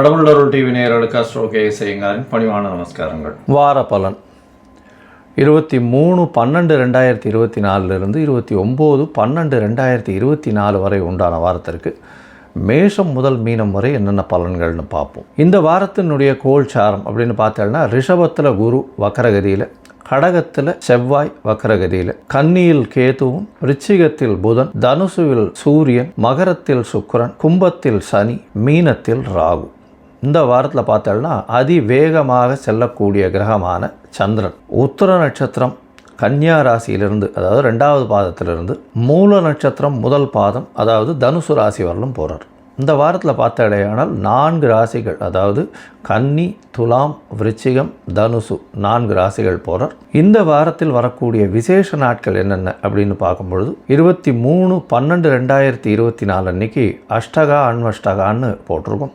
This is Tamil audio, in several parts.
கடவுளருள் டிவி நேயர்களுக்கு அஸ்ட்ரோ கே செய்யுங்காரின் பணிவான நமஸ்காரங்கள். வார பலன் இருபத்தி மூணு பன்னெண்டு ரெண்டாயிரத்தி இருபத்தி நாலுலேருந்து இருபத்தி ஒம்பது பன்னெண்டு ரெண்டாயிரத்தி இருபத்தி நாலு வரை உண்டான வாரத்திற்கு மேஷம் முதல் மீனம் வரை என்னென்ன பலன்கள்னு பார்ப்போம். இந்த வாரத்தினுடைய கோல் சாரம் அப்படின்னு பார்த்தோம்னா ரிஷபத்தில் குரு வக்கரகதியில் கடகத்தில் செவ்வாய் வக்கரகதியில் கன்னியில் கேதுவும் ரிச்சிகத்தில் புதன் தனுசுவில் சூரியன் மகரத்தில் சுக்கரன் கும்பத்தில் சனி மீனத்தில் ராகு. இந்த வாரத்தில் பார்த்தோம்னா அதிவேகமாக செல்லக்கூடிய கிரகமான சந்திரன். உத்தர நட்சத்திரம் கன்னியா ராசியிலிருந்து அதாவது ரெண்டாவது பாதத்திலிருந்து மூல நட்சத்திரம் முதல் பாதம் அதாவது தனுசு ராசி வரலும் போகிறார் இந்த வாரத்தில் பார்த்தடையானால் நான்கு ராசிகள் அதாவது கன்னி துலாம் விருச்சிகம் தனுசு நான்கு ராசிகள் போகிறார் இந்த வாரத்தில் வரக்கூடிய விசேஷ நாட்கள் என்னென்ன அப்படின்னு பார்க்கும்பொழுது இருபத்தி மூணு பன்னெண்டு ரெண்டாயிரத்தி இருபத்தி நாலு அன்னைக்கு அஷ்டகா அன்வஷ்டகான்னு போட்டிருக்கோம்.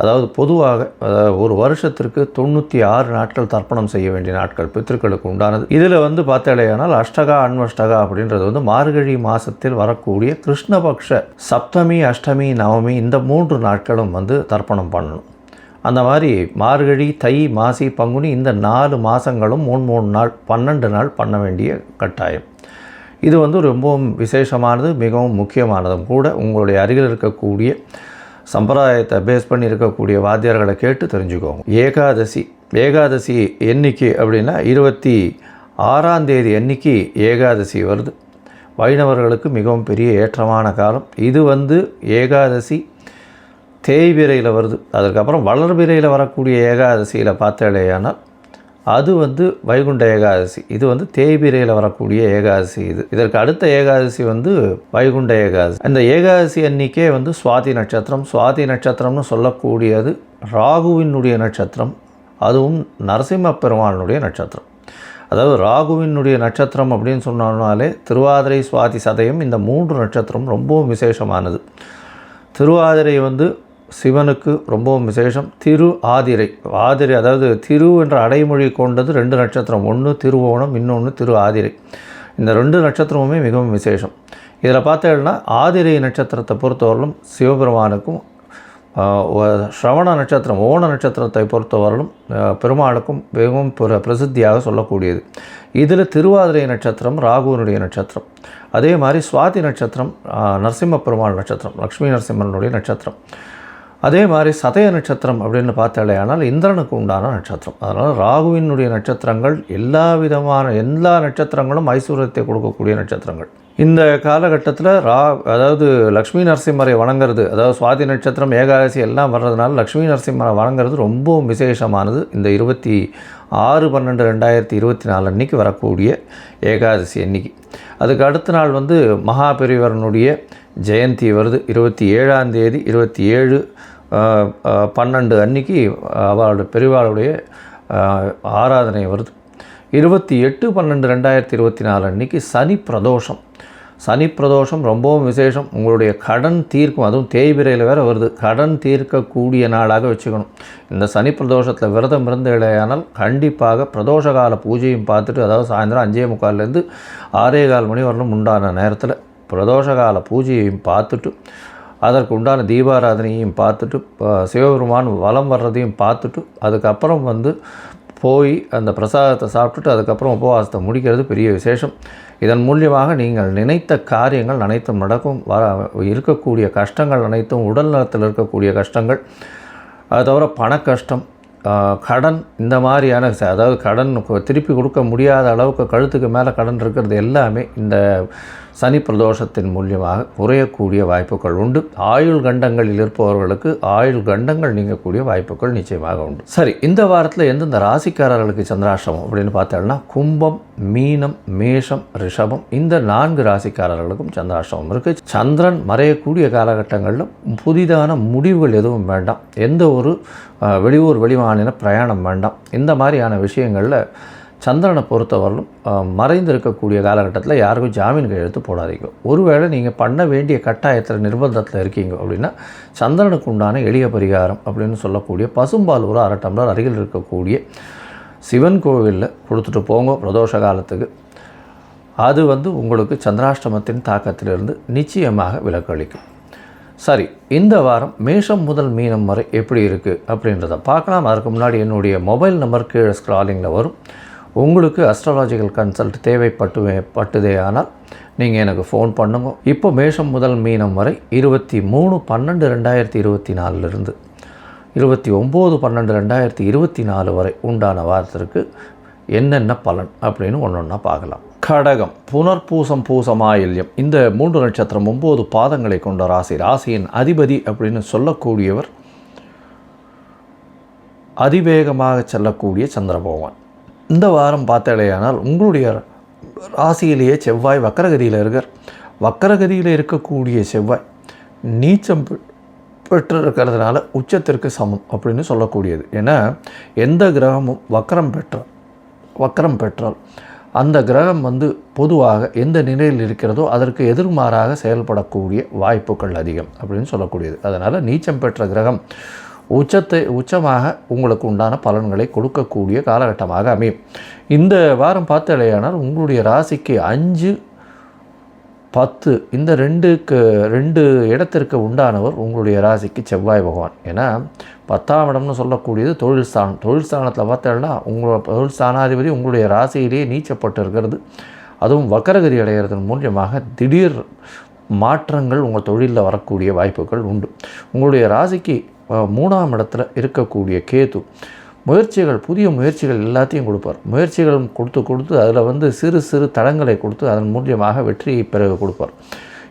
அதாவது பொதுவாக அதாவது ஒரு வருஷத்திற்கு தொண்ணூற்றி ஆறு நாட்கள் தர்ப்பணம் செய்ய வேண்டிய நாட்கள் பித்திருக்களுக்கு உண்டானது. இதில் வந்து பார்த்தாலேயானால் அஷ்டகா அன்வஷ்டகா அப்படின்றது வந்து மார்கழி மாதத்தில் வரக்கூடிய கிருஷ்ணபக்ஷ சப்தமி அஷ்டமி நவமி இந்த மூன்று நாட்களும் வந்து தர்ப்பணம் பண்ணணும். அந்த மாதிரி மார்கழி தை மாசி பங்குனி இந்த நாலு மாதங்களும் மூணு மூணு நாள் பன்னெண்டு நாள் பண்ண வேண்டிய கட்டாயம். இது வந்து ரொம்பவும் விசேஷமானது மிகவும் முக்கியமானதும் கூட உங்களுடைய அருகில் இருக்கக்கூடிய சம்பிரதாயத்தை பேஸ் பண்ணி இருக்கக்கூடிய வாத்தியார்களை கேட்டு தெரிஞ்சுக்கோங்க. ஏகாதசி. ஏகாதசி எண்ணிக்கை அப்படின்னா இருபத்தி ஆறாம் தேதி அன்னைக்கு ஏகாதசி வருது. வைணவர்களுக்கு மிகவும் பெரிய ஏற்றமான காலம். இது வந்து ஏகாதசி தேய்பிரையில் வருது. அதுக்கப்புறம் வளர்பிரையில் வரக்கூடிய ஏகாதசியில் பார்த்தாலேயானால் அது வந்து வைகுண்ட ஏகாதசி. இது வந்து தேய்பிரையில் வரக்கூடிய ஏகாதசி இது. இதற்கு அடுத்த ஏகாதசி வந்து வைகுண்ட ஏகாதசி. அந்த ஏகாதசி அன்னைக்கே வந்து சுவாதி நட்சத்திரம். சுவாதி நட்சத்திரம்னு சொல்லக்கூடியது ராகுவினுடைய நட்சத்திரம். அதுவும் நரசிம்ம பெருமானுடைய நட்சத்திரம். அதாவது ராகுவினுடைய நட்சத்திரம் அப்படின்னு சொன்னாலே திருவாதிரை சுவாதி சதயம் இந்த மூன்று நட்சத்திரம் ரொம்பவும் விசேஷமானது. திருவாதிரை வந்து சிவனுக்கு ரொம்பவும் விசேஷம். திரு ஆதிரை. ஆதிரை அதாவது திரு என்ற அடைமொழி கொண்டது ரெண்டு நட்சத்திரம். ஒன்று திருவோணம் இன்னொன்று திரு ஆதிரை. இந்த ரெண்டு நட்சத்திரமுமே மிகவும் விசேஷம். இதில் பார்த்தீங்கன்னா ஆதிரை நட்சத்திரத்தை பொறுத்தவரையிலும் சிவபெருமானுக்கும் ஸ்ரவண நட்சத்திரம் ஓண நட்சத்திரத்தை பொறுத்தவரையிலும் பெருமாளுக்கும் மிகவும் பிர பிரசித்தியாக சொல்லக்கூடியது. இதில் திருவாதிரை நட்சத்திரம் ராகுவனுடைய நட்சத்திரம். அதே மாதிரி சுவாதி நட்சத்திரம் நரசிம்ம பெருமாள் நட்சத்திரம் லக்ஷ்மி நரசிம்மனுடைய நட்சத்திரம். அதே மாதிரி சதய நட்சத்திரம் அப்படின்னு பார்த்தாலே ஆனால் இந்திரனுக்கு உண்டான நட்சத்திரம். அதனால் ராகுவினுடைய நட்சத்திரங்கள் எல்லா விதமான எல்லா நட்சத்திரங்களும் ஐஸ்வர்யத்தை கொடுக்கக்கூடிய நட்சத்திரங்கள். இந்த காலகட்டத்தில் ரா அதாவது லக்ஷ்மி நரசிம்மரை வணங்குறது அதாவது சுவாதி நட்சத்திரம் ஏகாதசி எல்லாம் வர்றதுனால லக்ஷ்மி நரசிம்மரை வணங்குறது ரொம்பவும் விசேஷமானது. இந்த இருபத்தி ஆறு பன்னெண்டு ரெண்டாயிரத்தி இருபத்தி நாலு அன்றைக்கி வரக்கூடிய ஏகாதசி அன்னைக்கு. அதுக்கு அடுத்த நாள் வந்து மகாபெரிவரனுடைய ஜெயந்தி வருது. இருபத்தி ஏழாம் தேதி இருபத்தி ஏழு பன்னெண்டு அன்னைக்கு அவளோட பெரியவாளுடைய ஆராதனை வருது. இருபத்தி எட்டு பன்னெண்டு ரெண்டாயிரத்தி இருபத்தி நாலு அன்றைக்கி சனி பிரதோஷம். சனி பிரதோஷம் ரொம்பவும் விசேஷம். உங்களுடைய கடன் தீர்க்கும் அதுவும் தேய்பிரையில் வேறு வருது. கடன் தீர்க்கக்கூடிய நாளாக வச்சுக்கணும். இந்த சனி பிரதோஷத்தில் விரதம் இருந்து இடையானால் கண்டிப்பாக பிரதோஷ கால பூஜையும் பார்த்துட்டு அதாவது சாயந்தரம் அஞ்சே முக்கால்லேருந்து ஆறே கால் மணி வரணும் உண்டான நேரத்தில் பிரதோஷ கால பூஜையையும் பார்த்துட்டு அதற்கு உண்டான தீபாராதனையும் பார்த்துட்டு சிவபெருமான் வலம் வர்றதையும் பார்த்துட்டு அதுக்கப்புறம் வந்து போய் அந்த பிரசாதத்தை சாப்பிட்டுட்டு அதுக்கப்புறம் உபவாசத்தை முடிக்கிறது பெரிய விசேஷம். இதன் மூலியமாக நீங்கள் நினைத்த காரியங்கள் அனைத்தும் நடக்கும். வர இருக்கக்கூடிய கஷ்டங்கள் அனைத்தும் உடல் நலத்தில் இருக்கக்கூடிய கஷ்டங்கள் அது தவிர பண கஷ்டம் கடன் இந்த மாதிரியான அதாவது கடன் திருப்பி கொடுக்க முடியாத அளவுக்கு கழுத்துக்கு மேலே கடன் இருக்கிறது எல்லாமே இந்த சனி பிரதோஷத்தின் மூலியமாக குறையக்கூடிய வாய்ப்புகள் உண்டு. ஆயுள் கண்டங்களில் இருப்பவர்களுக்கு ஆயுள் கண்டங்கள் நீங்கக்கூடிய வாய்ப்புகள் நிச்சயமாக உண்டு. சரி இந்த வாரத்தில் எந்தெந்த ராசிக்காரர்களுக்கு சந்திராஷ்டமம் அப்படின்னு பார்த்தோம்னா கும்பம் மீனம் மேஷம் ரிஷபம் இந்த நான்கு ராசிக்காரர்களுக்கும் சந்திராஷ்டமம் இருக்குது சந்திரன் மறையக்கூடிய காலகட்டங்களில் புதிதான முடிவுகள் எதுவும் வேண்டாம். எந்த ஒரு வெளியூர் வெளிமாநில பிரயாணம் வேண்டாம். இந்த மாதிரியான விஷயங்களில் சந்திரனை பொறுத்தவரையிலும் மறைந்திருக்கக்கூடிய காலகட்டத்தில் யாருக்கும் ஜாமீன் கையெழுத்து போடாதீங்க. ஒருவேளை நீங்கள் பண்ண வேண்டிய கட்டாயத்தில் நிர்பந்தத்தில் இருக்கீங்க அப்படின்னா சந்திரனுக்கு உண்டான எளிய பரிகாரம் அப்படின்னு சொல்லக்கூடிய பசும்பால் ஒரு அரை டம்ளர் அருகில் இருக்கக்கூடிய சிவன் கோவிலில் கொடுத்துட்டு போங்க பிரதோஷ காலத்துக்கு. அது வந்து உங்களுக்கு சந்திராஷ்டமத்தின் தாக்கத்திலிருந்து நிச்சயமாக விலக்களிக்கும். சரி இந்த வாரம் மேஷம் முதல் மீனம் வரை எப்படி இருக்குது அப்படின்றத பார்க்கலாம். அதுக்கு முன்னாடி என்னுடைய மொபைல் நம்பர் கீழே ஸ்க்ராலிங்கில் வரும். உங்களுக்கு அஸ்ட்ராலாஜிக்கல் கன்சல்ட் தேவைப்பட்டு பட்டுதே ஆனால் நீங்கள் எனக்கு ஃபோன் பண்ணுங்க. இப்போ மேஷம் முதல் மீனம் வரை இருபத்தி மூணு பன்னெண்டு ரெண்டாயிரத்தி இருபத்தி நாலுலேருந்து இருபத்தி ஒம்பது பன்னெண்டு ரெண்டாயிரத்தி இருபத்தி நாலு வரை உண்டான வாரத்திற்கு என்னென்ன பலன் அப்படின்னு ஒன்று ஒன்றா பார்க்கலாம். கடகம் புனர்பூசம் பூசமாயில்யம் இந்த மூன்று நட்சத்திரம் ஒம்பது பாதங்களை கொண்ட ராசி. ராசியின் அதிபதி அப்படின்னு சொல்லக்கூடியவர் அதிவேகமாக செல்லக்கூடிய சந்திர பகவான். இந்த வாரம் பார்த்தாலேயானால் உங்களுடைய ராசியிலேயே செவ்வாய் வக்கரகதியில் இருக்கார். வக்கரகதியில் இருக்கக்கூடிய செவ்வாய் நீச்சம் பெ- பெற்று இருக்கிறதுனால உச்சத்திற்கு சமம் அப்படின்னு சொல்லக்கூடியது. ஏன்னா எந்த கிரகமும் வக்கரம் பெற்றால் வக்கரம் பெற்றால் அந்த கிரகம் வந்து பொதுவாக எந்த நிலையில் இருக்கிறதோ அதற்கு எதிர்மாறாக செயல்படக்கூடிய வாய்ப்புகள் அதிகம் அப்படின்னு சொல்லக்கூடியது. அதனால் நீச்சம் பெற்ற கிரகம் உச்சத்தை உச்சமாக உங்களுக்கு உண்டான பலன்களை கொடுக்கக்கூடிய காலகட்டமாக அமையும். இந்த வாரம் பார்த்தாலேயானால் உங்களுடைய ராசிக்கு அஞ்சு பத்து இந்த ரெண்டுக்கு ரெண்டு இடத்திற்கு உண்டானவர் உங்களுடைய ராசிக்கு செவ்வாய் பகவான். ஏன்னா பத்தாம் இடம்னு சொல்லக்கூடியது தொழில் ஸ்தானம். தொழில் ஸ்தானத்தில் பார்த்தோம்னா உங்களோட தொழில் ஸ்தானாதிபதி உங்களுடைய ராசியிலேயே நீச்சப்பட்டு இருக்கிறது. அதுவும் வக்கரகதி அடைகிறதன் மூலியமாக திடீர் மாற்றங்கள் உங்கள் தொழிலில் வரக்கூடிய வாய்ப்புகள் உண்டு. உங்களுடைய ராசிக்கு மூணாம் இடத்துல இருக்கக்கூடிய கேது. முயற்சிகள் புதிய முயற்சிகள் எல்லாத்தையும் கொடுப்பார். முயற்சிகள் கொடுத்து கொடுத்து அதில் வந்து சிறு சிறு தடங்களை கொடுத்து அதன் மூலியமாக வெற்றியை பிறகு கொடுப்பார்.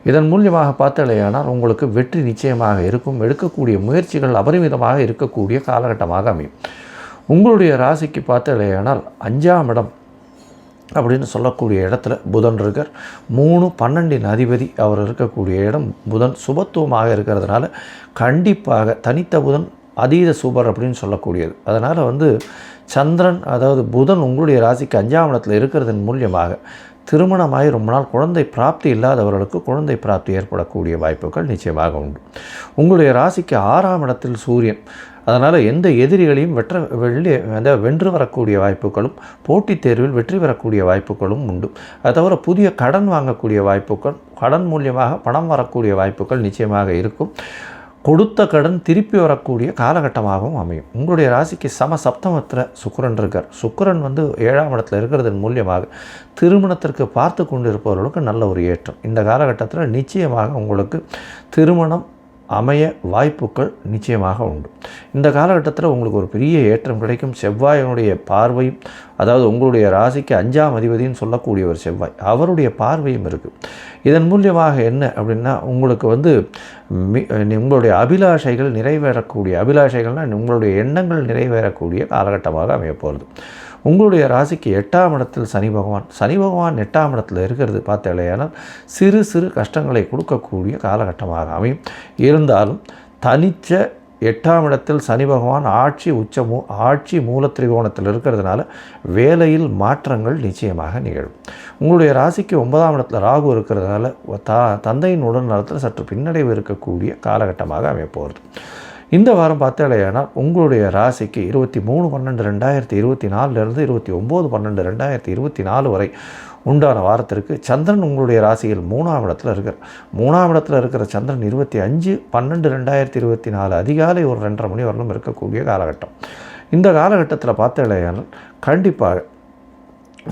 இதன் மூலியமாக பார்த்தாலேயானால் உங்களுக்கு வெற்றி நிச்சயமாக இருக்கும். எடுக்கக்கூடிய முயற்சிகள் அபரிமிதமாக இருக்கக்கூடிய காலகட்டமாக அமையும். உங்களுடைய ராசிக்கு பார்த்தாலேயானால் அஞ்சாம் இடம் அப்படின்னு சொல்லக்கூடிய இடத்துல புதன் இருக்கார். மூணு பன்னெண்டின் அதிபதி அவர் இருக்கக்கூடிய இடம் புதன் சுபத்துவமாக இருக்கிறதுனால கண்டிப்பாக தனித்த புதன் அதீத சூப்பர் அப்படின்னு சொல்லக்கூடியது. அதனால் வந்து சந்திரன் அதாவது புதன் உங்களுடைய ராசிக்கு அஞ்சாம் இடத்துல இருக்கிறதன் மூலியமாக திருமணமாகி ரொம்ப நாள் குழந்தை பிராப்தி இல்லாதவர்களுக்கு குழந்தை பிராப்தி ஏற்படக்கூடிய வாய்ப்புகள் நிச்சயமாக உண்டு. உங்களுடைய ராசிக்கு ஆறாம் இடத்தில் சூரியன். அதனால் எந்த எதிரிகளையும் வெற்ற வெள்ளி அந்த வென்று வரக்கூடிய வாய்ப்புகளும் போட்டித் தேர்வில் வெற்றி பெறக்கூடிய வாய்ப்புகளும் உண்டு. அது தவிர புதிய கடன் வாங்கக்கூடிய வாய்ப்புகள் கடன் மூலியமாக பணம் வரக்கூடிய வாய்ப்புகள் நிச்சயமாக இருக்கும். கொடுத்த கடன் திருப்பி வரக்கூடிய காலகட்டமாகவும் அமையும். உங்களுடைய ராசிக்கு சம சப்தமத்தில் சுக்கிரன் இருக்கார். சுக்கரன் வந்து ஏழாம் இடத்துல இருக்கிறதன் மூலியமாக திருமணத்திற்கு பார்த்து கொண்டிருப்பவர்களுக்கு நல்ல ஒரு ஏற்றம். இந்த காலகட்டத்தில் நிச்சயமாக உங்களுக்கு திருமணம் அமைய வாய்ப்புகள் நிச்சயமாக உண்டு. இந்த காலகட்டத்தில் உங்களுக்கு ஒரு பெரிய ஏற்றம் கிடைக்கும். செவ்வாயினுடைய பார்வையும் அதாவது உங்களுடைய ராசிக்கு அஞ்சாம் அதிபதின்னு சொல்லக்கூடிய ஒரு செவ்வாய் அவருடைய பார்வையும் இருக்குது இதன் மூலியமாக என்ன அப்படின்னா உங்களுக்கு வந்து உங்களுடைய அபிலாஷைகள் நிறைவேறக்கூடிய அபிலாஷைகள்னால் உங்களுடைய எண்ணங்கள் நிறைவேறக்கூடிய காலகட்டமாக அமையப்போகிறது உங்களுடைய ராசிக்கு எட்டாம் இடத்தில் சனி பகவான். சனி பகவான் எட்டாம் இடத்துல இருக்கிறது பார்த்தாலேயானால் சிறு சிறு கஷ்டங்களை கொடுக்கக்கூடிய காலகட்டமாக அமையும். இருந்தாலும் தனிச்ச எட்டாம் இடத்தில் சனி பகவான் ஆட்சி உச்ச மூ ஆட்சி மூல திரிகோணத்தில் இருக்கிறதுனால வேலையில் மாற்றங்கள் நிச்சயமாக நிகழும். உங்களுடைய ராசிக்கு ஒன்பதாம் இடத்துல ராகு இருக்கிறதுனால தா தந்தையின் உடல் நலத்தில் சற்று பின்னடைவு இருக்கக்கூடிய காலகட்டமாக அமையப்போகிறது. இந்த வாரம் பார்த்தாலேயானால் உங்களுடைய ராசிக்கு இருபத்தி மூணு பன்னெண்டு ரெண்டாயிரத்தி இருபத்தி நாலுலேருந்து இருபத்தி ஒம்பது பன்னெண்டு ரெண்டாயிரத்தி இருபத்தி நாலு வரை உண்டான வாரத்திற்கு சந்திரன் உங்களுடைய ராசியில் மூணாம் இடத்துல இருக்கிறார் மூணாம் இடத்துல இருக்கிற சந்திரன் இருபத்தி அஞ்சு பன்னெண்டு ரெண்டாயிரத்தி இருபத்தி நாலு அதிகாலை ஒரு ரெண்டரை மணி வரலும் இருக்கக்கூடிய காலகட்டம். இந்த காலகட்டத்தில் பார்த்தாலேயானால் கண்டிப்பாக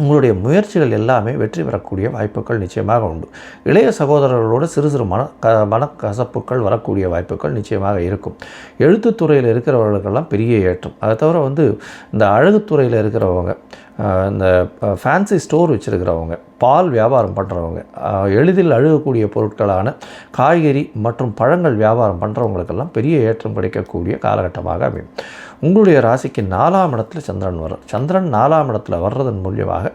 உங்களுடைய முயற்சிகள் எல்லாமே வெற்றி பெறக்கூடிய வாய்ப்புகள் நிச்சயமாக உண்டு. இளைய சகோதரர்களோடு சிறு சிறு மன க மனக்கசப்புகள் வரக்கூடிய வாய்ப்புகள் நிச்சயமாக இருக்கும். எழுத்துத்துறையில் இருக்கிறவர்களுக்கெல்லாம் பெரிய ஏற்றம். அதை தவிர வந்து இந்த அழகுத்துறையில் இருக்கிறவங்க இந்த ஃபேன்சி ஸ்டோர் வச்சுருக்கிறவங்க பால் வியாபாரம் பண்ணுறவங்க எளிதில் அழுகக்கூடிய பொருட்களான காய்கறி மற்றும் பழங்கள் வியாபாரம் பண்ணுறவங்களுக்கெல்லாம் பெரிய ஏற்றம் கிடைக்கக்கூடிய காலகட்டமாக அமையும். உங்களுடைய ராசிக்கு நாலாம் இடத்துல சந்திரன் வரும் சந்திரன் நாலாம் இடத்துல வர்றதன் மூலியமாக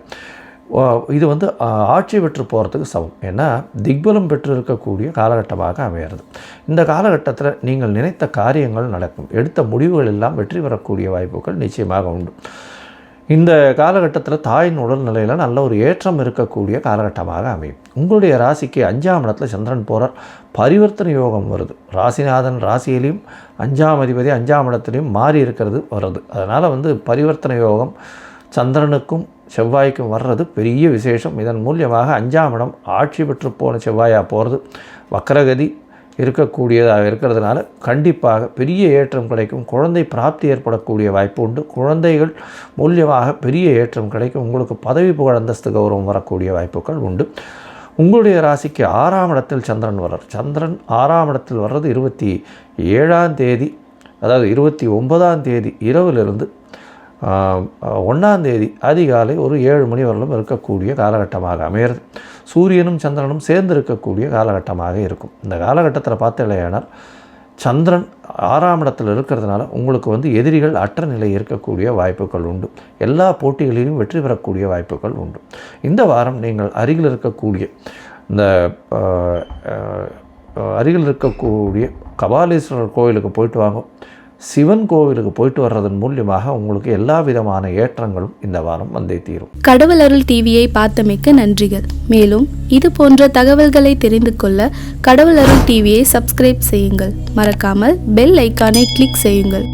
இது வந்து ஆட்சி பெற்று போகிறதுக்கு சமம். ஏன்னா திக்பலம் பெற்று இருக்கக்கூடிய காலகட்டமாக அமையிறது. இந்த காலகட்டத்தில் நீங்கள் நினைத்த காரியங்கள் நடக்கும். எடுத்த முடிவுகள் எல்லாம் வெற்றி பெறக்கூடிய வாய்ப்புகள் நிச்சயமாக உண்டு. இந்த காலகட்டத்தில் தாயின் உடல்நிலையில் நல்ல ஒரு ஏற்றம் இருக்கக்கூடிய காலகட்டமாக அமையும். உங்களுடைய ராசிக்கு அஞ்சாம் இடத்துல சந்திரன் போகிறார் பரிவர்த்தனை யோகம் வருது. ராசிநாதன் ராசியிலையும் அஞ்சாம் அதிபதி அஞ்சாம் இடத்துலையும் மாறி இருக்கிறது வருது. அதனால் வந்து பரிவர்த்தனை யோகம் சந்திரனுக்கும் செவ்வாய்க்கும் வர்றது பெரிய விசேஷம். இதன் மூலியமாக அஞ்சாம் இடம் ஆட்சி பெற்று போன செவ்வாயாக போகிறது வக்கரகதி இருக்கக்கூடியதாக இருக்கிறதுனால கண்டிப்பாக பெரிய ஏற்றம் கிடைக்கும். குழந்தை பிராப்தி ஏற்படக்கூடிய வாய்ப்பு உண்டு. குழந்தைகள் மூலியமாக பெரிய ஏற்றம் கிடைக்கும். உங்களுக்கு பதவி புகழ் அந்தஸ்து கௌரவம் வரக்கூடிய வாய்ப்புகள் உண்டு. உங்களுடைய ராசிக்கு ஆறாம் இடத்தில் சந்திரன் வர்றார். சந்திரன் ஆறாம் இடத்தில் வர்றது இருபத்தி ஏழாம் தேதி அதாவது இருபத்தி ஒன்பதாம் தேதி இரவிலிருந்து ஒன்றாந்தேதி அதிகாலை ஒரு ஏழு மணி வரலும் இருக்கக்கூடிய காலகட்டமாக அமையிறது சூரியனும் சந்திரனும் சேர்ந்து இருக்கக்கூடிய காலகட்டமாக இருக்கும். இந்த காலகட்டத்தில் பார்த்தலையானால் சந்திரன் ஆறாம் இடத்தில் இருக்கிறதுனால உங்களுக்கு வந்து எதிரிகள் அற்ற நிலை இருக்கக்கூடிய வாய்ப்புகள் உண்டு. எல்லா போட்டிகளிலும் வெற்றி பெறக்கூடிய வாய்ப்புகள் உண்டு. இந்த வாரம் நீங்கள் அருகில் இருக்கக்கூடிய இந்த அருகில் இருக்கக்கூடிய கபாலீஸ்வரர் கோயிலுக்கு போயிட்டு வாங்க. சிவன் கோவிலுக்கு போயிட்டு வர்றதன் மூலியமாக உங்களுக்கு எல்லா விதமான ஏற்றங்களும் இந்த வாரம் வந்தே தீரும். கடவுள் அருள் டிவியை பார்த்தமைக்க நன்றிகள். மேலும் இது போன்ற தகவல்களை தெரிந்து கொள்ள கடவுள் அருள் டிவியை சப்ஸ்கிரைப் செய்யுங்கள். மறக்காமல் பெல் ஐக்கானை கிளிக் செய்யுங்கள்.